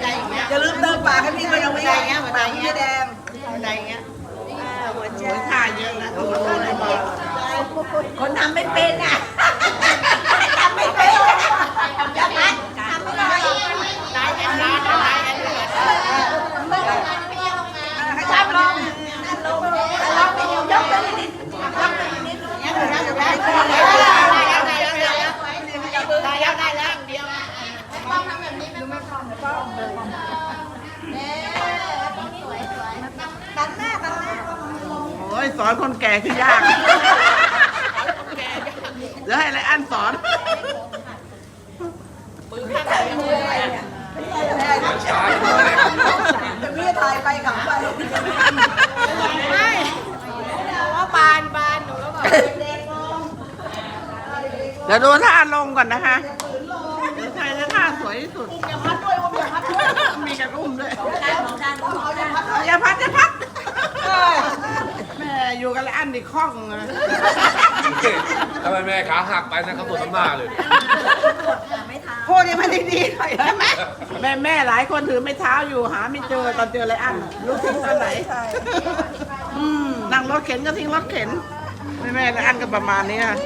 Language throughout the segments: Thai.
ใจอย่างเงี้ยอย่าลืมเติมปากให้พี่ก็ยังไม่ได้ปากพี่แดงหัวใจอย่าเงี้ยหัวใจท่าเยอะนะตัท่าอะไรบ้างคนทำไม่เป็นอะทำไม่เป็นทำยังไงทำไม่ได้ตายกันตายกันตายกันให้ทำลองลองลองไปยกไปนิดยกไปนิดเนี่ยเดี๋ยวนะเดี๋ยวนะได้แล้วได้แล้วเดียวป้องทำแบบนี้ไม่ป้องป้อง โอ้ยสอนคนแก่คือยาก เดี๋ยวให้ไรอันสอนพี่ถ่ายไปขับไปว่าบานบานหนูแล้วแบบเดี๋ยวดูท่าลงก่อนนะคะเดี๋ยวใครจะท่าสวยที่สุดมีกระอุ้มด้วยอย่าพัดอย่าพัดแม่ อยู่กันแล้วอันดิคล่องนะทำไมแม่ขาหักไปนะครับตัวน้ำหน้าเลยพูดยังไม่ได้ดีหน่อยใช่ไหมแม่แม่หลายคนถือไม่เท้าอยู่หาไม่เจอตอนเจอไรอันรู้ทิ้งตอนไหนอืมนั่งรถเข็นก็ทิ้งรถเข็น แม่แม่ไรอันก็ประมาณนี้ค่ะ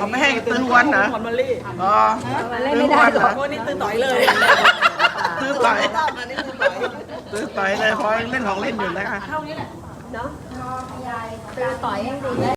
เอาไม่ให้ตื้อวันเหรออ๋อตื้อวันเหรอวันนี้ตื่นต่อยเลยตื้อต่อยตื้อต่อยเลยเพราะเล่นของเล่นอยู่นะคะต่อยยังดี